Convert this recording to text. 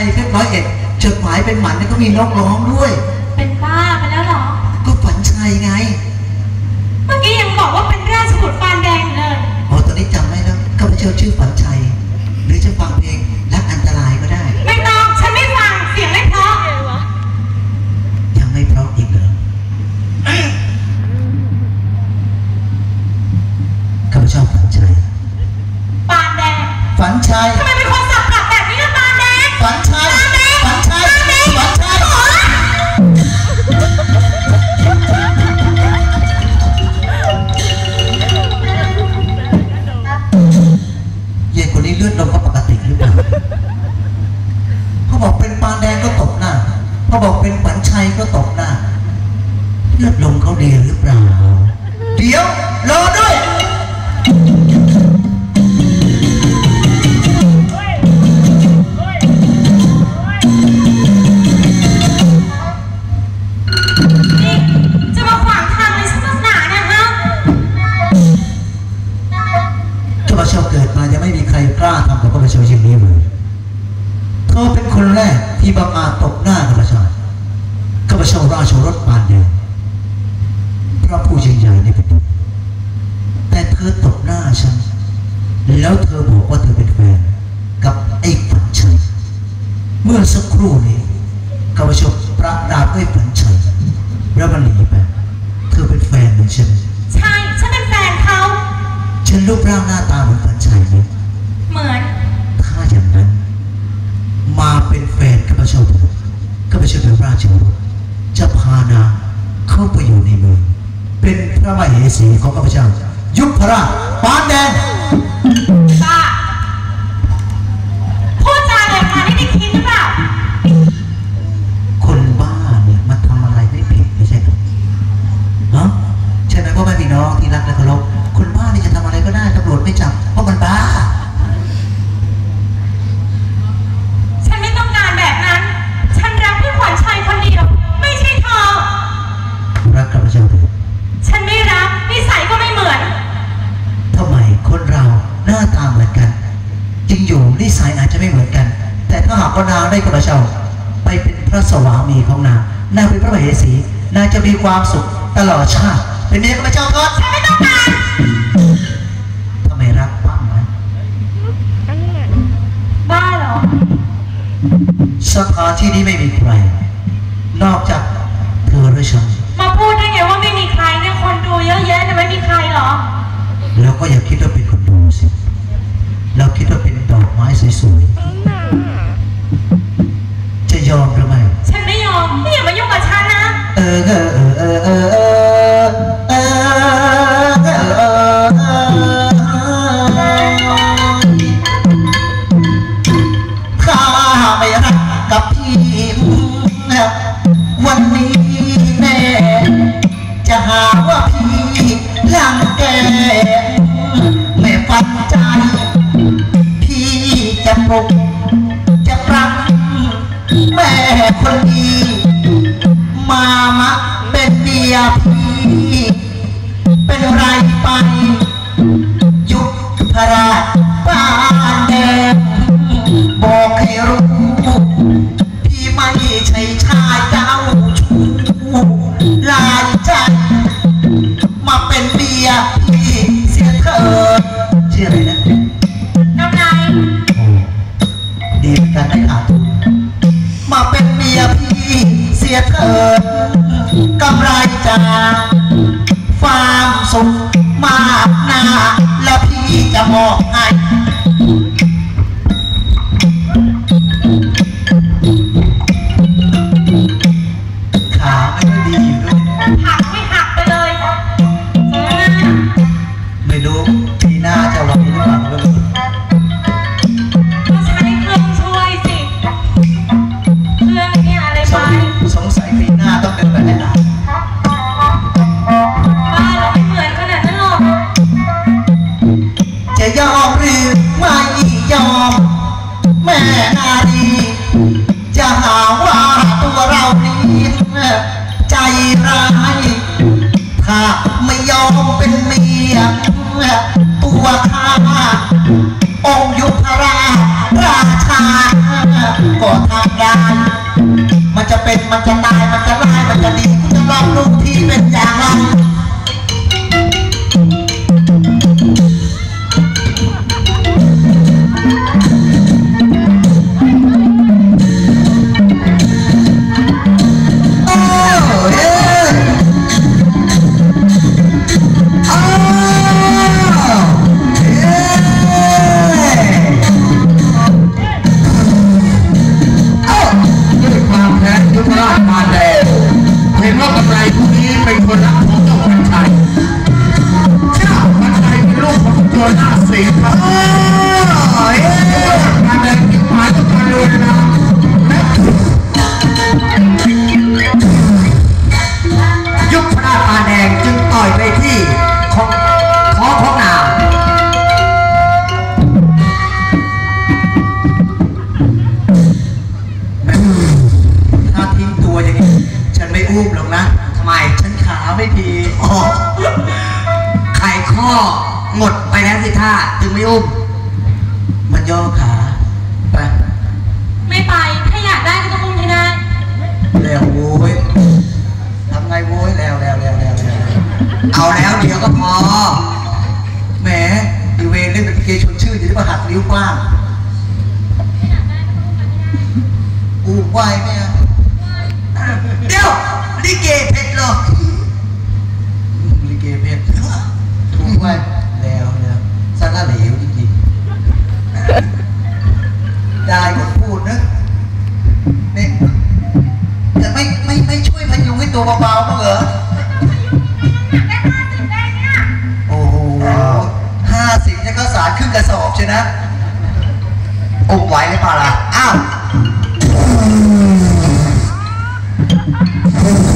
ชัยเพชรร้อยเอ็ดจดหมายเป็นหมันแล้วก็มีนกร้องด้วย เป็นบ้าไปแล้วเหรอ ก็ฝันชัยไง เมื่อกี้ยังบอกว่าเป็นราชบุตรปานแดงอยู่เลยอ๋อตอนนี้จำได้แล้วข้าพเจ้าชื่อฝันชัย หรือจะฟังเพลงรักอันตรายก็ได้ ไม่ต้องฉันไม่ฟังเสียงไม่เพราะยังไม่เพราะอีกเหรอข้าพเจ้าฝันชัยปานแดงฝันชัยทำไม ฝันชัยฝันชัยฝันชัยเย็นคนนี้เลือดลมก็ปกติหรือเปล่าเขาบอกเป็นปานแดงก็ตกหน้าเขาบอกเป็นฝันชัยก็ตกหน้า เลือดลมเขาดีหรือเปล่า พเจ้าเกิดมายังไม่มีใครกล้าทำกับพระเจ้าเช่นนี้เลยเธอเป็นคนแรกที่บังอาจตบหน้าข้าพเจ้าข้าพเจ้าราชรถปานแดงพระผู้ยิ่งใหญ่ในแผ่นดินแต่เธอตบหน้าฉันแล้วเธอบอกว่าเธอเป็น รูปร่างหน้าตาเหมือนฝันชัยไหมเหมือน ถ้าอย่างนั้น มาเป็นแฟนข้าพเจ้าเถิดข้าพเจ้าเป็นราชบุตรจะพานางเข้าไปอยู่ในเมืองเป็นพระมเหสีของข้าพเจ้า ยุคพระราชปานแดง แต่ถ้าหากว่านางได้กับพระเจ้า ไปเป็นพระสวามีของนางนางเป็นพระมเหสีนางจะมีความสุขตลอดชาติ เป็นเมียกับพระเจ้าก็ฉันไม่ต้องการทำไมรักปั้มมันบ้าเหรอสถานที่นี้ไม่มีใคร นอกจากเธอและฉันมาพูดได้ไงว่าไม่มีใครเนี่ยคนดูเยอะแยะแต่ไม่มีใครเหรอแล้วก็อย่าคิดว่าเป็นคนดูสิ เราคิดว่าเป็นดอกไม้สวยๆ หาว่าพี่ลังแกแม่ฟันใจ พี่จะปลุกจะปรังแม่คนดีมามะเป็นเมียพี่ เป็นไรไป สียเถิดกำไรจากความสุขมากหนาและพี่จะมอบให้ขาไม่ดีด้วยหักไม่หักไปเลย ใจรข้าไม่ยอมเป็นเมียตัวข้าองยุพราราชา ก็ทำได้มันจะเป็นมันจะตายมันจะร้ายมันจะดีคุณจะลองดูที่เป็นอย่างไร ราชมาแดงเห็นว่ากำไรผู้นี้เป็นคนรักของเจ้าพันชัยเจ้าพันชัยเป็นลูกของโจรหน้าสิงห์ครับโอ้ย ฉันไม่อุ้มหรอกนะทำไมฉันขาไม่ดีอ๋อไขข้อหมดไปแล้วสิท่าจึงไม่อุ้ม มันย่อขาไปไม่ไป ถ้าอยากได้ก็ต้องอุ้มให้ได้แล้วโว้ยทำไงโว้ยแล้วแล้วแล้วแล้วแล้วเอาแล้วเดี๋ยวก็พอแหมอีเวนเล่นเป็นลิเกชวนชื่อจะได้มาหัดนิ้วกว้างอู้ไหวไหมอะเดี๋ยว ลิเกเพชรเหรออืมลิเกเพชรถูกไหวแล้วแล้วสารเหลวจริงๆได้คนพูดนะนี่จะไม่ไม่ไม่ช่วยพยุงให้ตัวเบาๆบ้างเหรอโอ้โหห้าสิบเนี่ยก็สารครึ่งกระสอบใช่นะอกไหวหรือเปล่าล่ะอ้าวเ